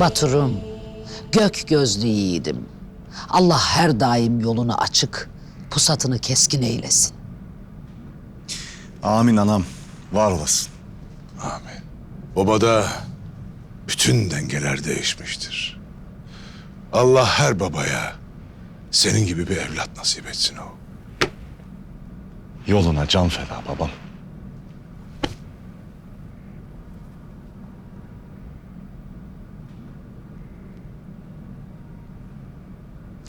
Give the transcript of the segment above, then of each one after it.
Baturum, gök gözlü yiğidim. Allah her daim yolunu açık, pusatını keskin eylesin. Amin anam. Var olasın. Amin. Obada bütün dengeler değişmiştir. Allah her babaya senin gibi bir evlat nasip etsin o. Yoluna can feda babam.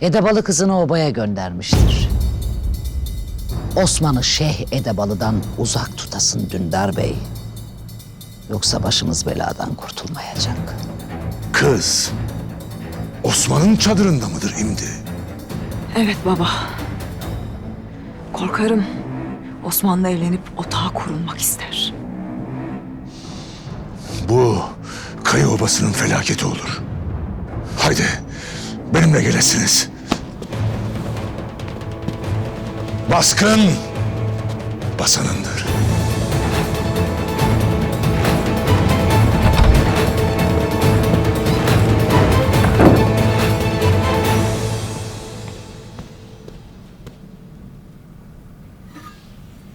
Edebalı kızını obaya göndermiştir. Osman'ı Şeyh Edebalı'dan uzak tutasın Dündar Bey. Yoksa başımız beladan kurtulmayacak. Kız Osman'ın çadırında mıdır imdi? Evet baba. Korkarım Osman'la evlenip otağa kurulmak ister. Bu Kayı Obası'nın felaketi olur. Haydi benimle gelesiniz. Baskın basanındır.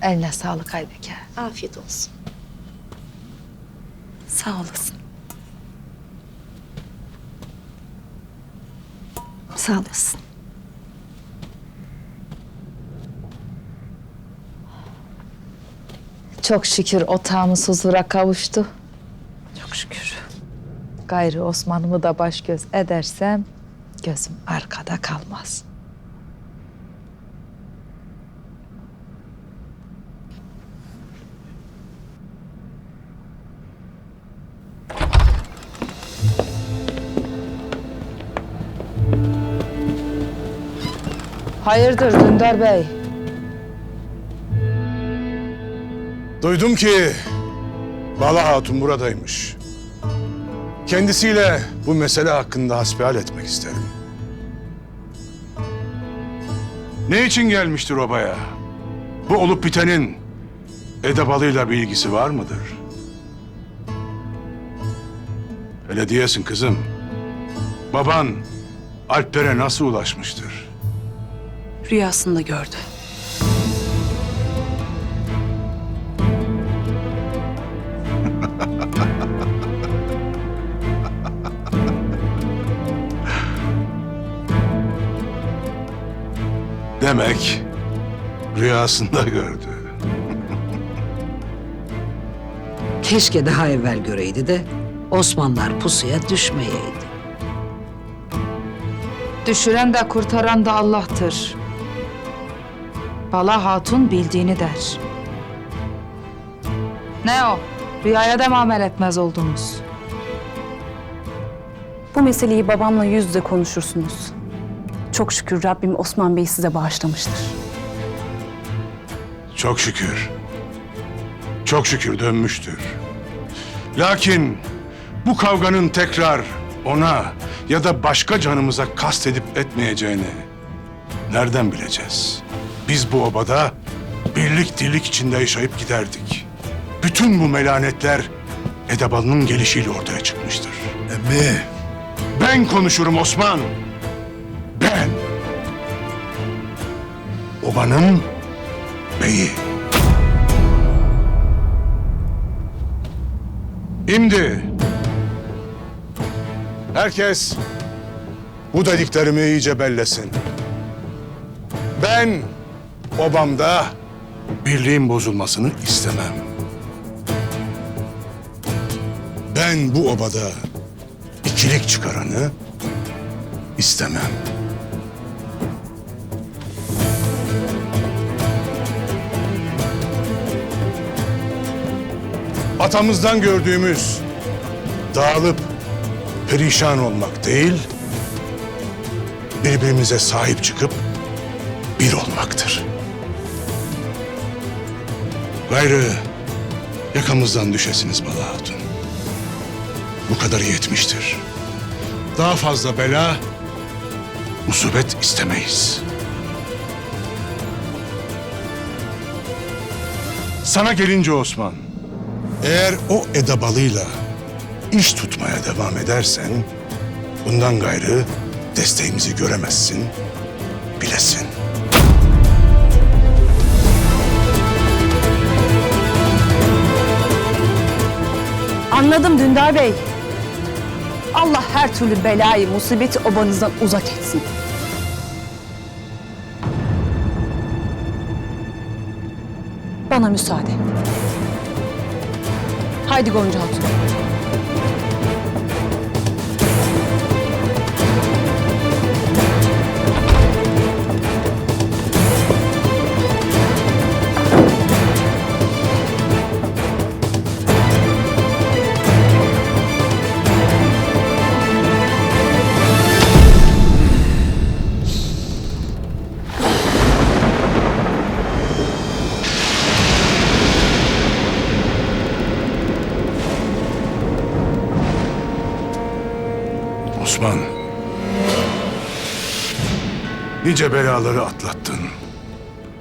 Eline sağlık Aybeke. Afiyet olsun. Sağ olasın. Sağ olasın. Çok şükür otağımız huzura kavuştu. Çok şükür. Gayrı Osman'ımı da baş göz edersem gözüm arkada kalmaz. Hayırdır Dündar Bey? Duydum ki Bala Hatun buradaymış. Kendisiyle bu mesele hakkında hasbihal etmek isterim. Ne için gelmiştir obaya? Bu olup bitenin Edebalı'yla bir ilgisi var mıdır? Öyle diyesin kızım. Baban Alplere nasıl ulaşmıştır? Rüyasında gördü. Demek rüyasında gördü. Keşke daha evvel göreydi de Osmanlılar pusuya düşmeyeydi. Düşüren de kurtaran da Allah'tır. Bala Hatun bildiğini der. Ne o? Rüyaya da amel etmez oldunuz? Bu meseleyi babamla yüz yüze konuşursunuz. Çok şükür Rabbim Osman Bey'i size bağışlamıştır. Çok şükür. Çok şükür dönmüştür. Lakin bu kavganın tekrar ona ya da başka canımıza kast edip etmeyeceğini nereden bileceğiz? Biz bu obada birlik dirlik içinde yaşayıp giderdik. Bütün bu melanetler Edebalı'nın gelişiyle ortaya çıkmıştır. Emmi. Ben konuşurum Osman. Ben. Obanın beyi. Şimdi herkes bu dediklerimi iyice bellesin. Ben obamda birliğin bozulmasını istemem. Ben bu obada ikilik çıkaranı istemem. Atamızdan gördüğümüz dağılıp perişan olmak değil, birbirimize sahip çıkıp bir olmaktır. Gayrı yakamızdan düşesiniz Bala Hatun. Bu kadarı yetmiştir. Daha fazla bela, musibet istemeyiz. Sana gelince Osman, eğer o edabalıyla iş tutmaya devam edersen Bundan gayrı desteğimizi göremezsin, bilesin. Anladım Dündar Bey. Allah her türlü belayı, musibeti obanızdan uzak etsin. Bana müsaade. Haydi Gonca Hatun. Osman. Nice belaları atlattın.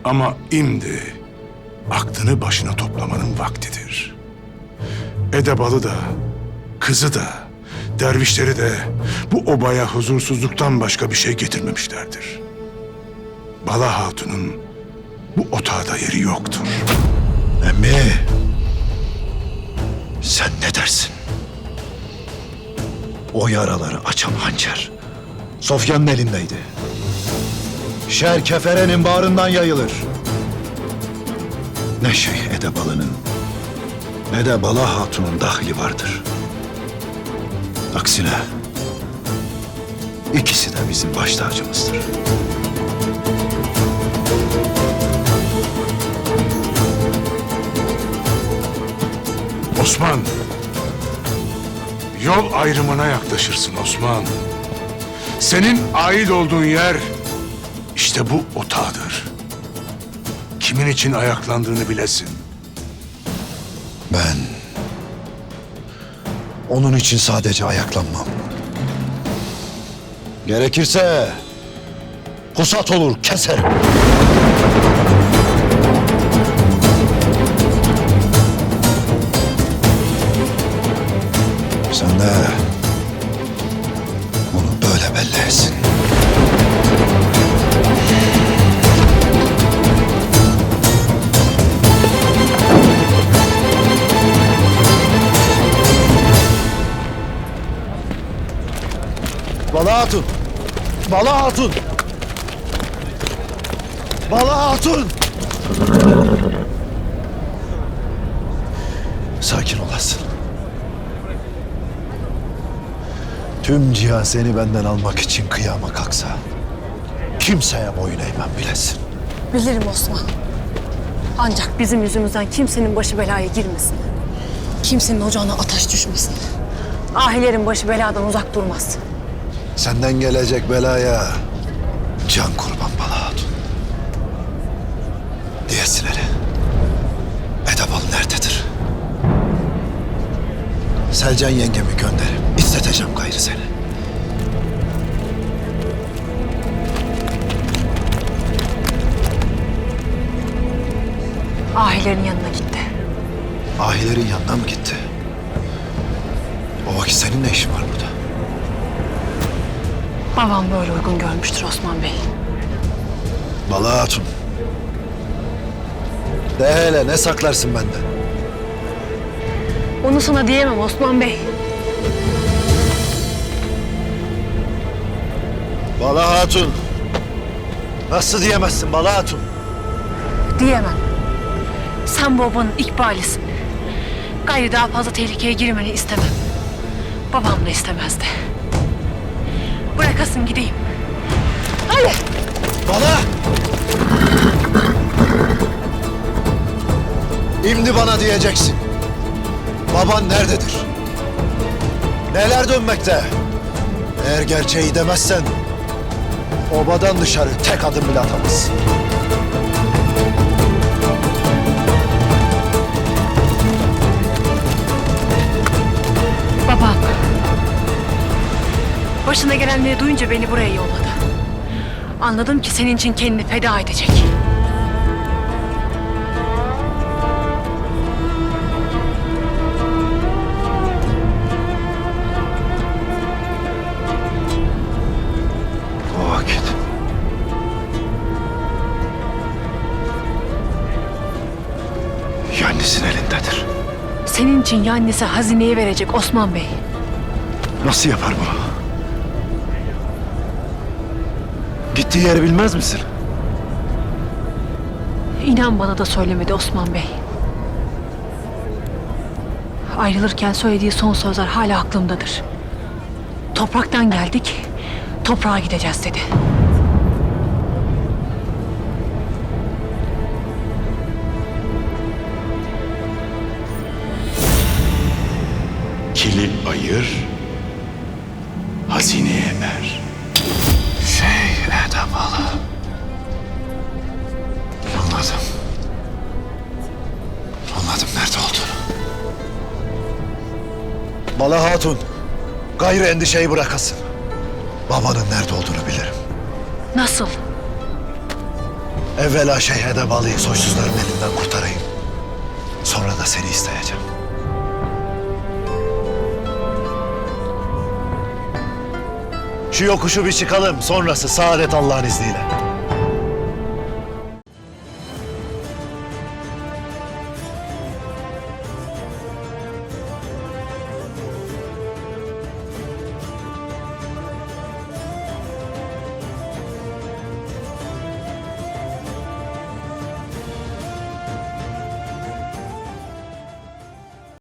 Ama imdi aklını başına toplamanın vaktidir. Edebalı da, kızı da, dervişleri de bu obaya huzursuzluktan başka bir şey getirmemişlerdir. Bala Hatun'un bu otağda yeri yoktur. Emmi. Sen ne dersin? O yaraları açan hançer. Sofyan'ın elindeydi. Şer keferenin bağrından yayılır. Ne Şeyh Edebalı'nın ne de Bala Hatun'un dahli vardır. Aksine ikisi de bizim baş tacımızdır. Osman. Yol ayrımına yaklaşırsın Osman. Senin ait olduğun yer işte bu otağıdır. Kimin için ayaklandığını bilesin. Ben onun için sadece ayaklanmam. Gerekirse pusat olur keserim. De bunu böyle belli etsin. Bala Hatun! Bala Hatun! Bala Hatun! Tüm cihan seni benden almak için kıyama kalksa... ...kimseye boyun eğmem bilesin. Bilirim Osman. Ancak bizim yüzümüzden kimsenin başı belaya girmesin. Kimsenin ocağına ateş düşmesin. Ahilerin başı beladan uzak durmaz. Senden gelecek belaya can kurban Selcan yengemi gönderip isteteceğim gayrı seni. Ahilerin yanına gitti. Ahilerin yanına mı gitti? O vakit senin ne işin var burada? Babam böyle uygun görmüştür Osman Bey. Bala Hatun. De hele ne saklarsın benden? Onu sana diyemem Osman Bey. Bala Hatun. Nasıl diyemezsin Bala Hatun? Diyemem. Sen bu babanın ikbalisin. Gayrı daha fazla tehlikeye girmeni istemem. Babam da istemezdi. Bırakasın gideyim. Hayır. Bana! Şimdi bana diyeceksin. Baban nerededir? Neler dönmekte? Eğer gerçeği demezsen... ...obadan dışarı tek adım bile atamazsın. Babam. Başına gelenleri duyunca beni buraya yolladı. Anladım ki senin için kendini feda edecek. İçin ya annesi hazineye verecek Osman Bey. Nasıl yapar bu? Gittiği yeri bilmez misin? İnan bana da söylemedi Osman Bey. Ayrılırken söylediği son sözler hala aklımdadır. Topraktan geldik, toprağa gideceğiz dedi. Ayır, hazineye er. Şey Edebalı. Anladım. Anladım nerede olduğunu. Bala Hatun, gayrı endişeyi bırakasın. Babanın nerede olduğunu bilirim. Nasıl? Evvela Şeyh Edebalı'yı soysuzların elinden kurtarayım. Sonra da seni isteyeceğim. Şu yokuşu bir çıkalım, sonrası saadet Allah'ın izniyle.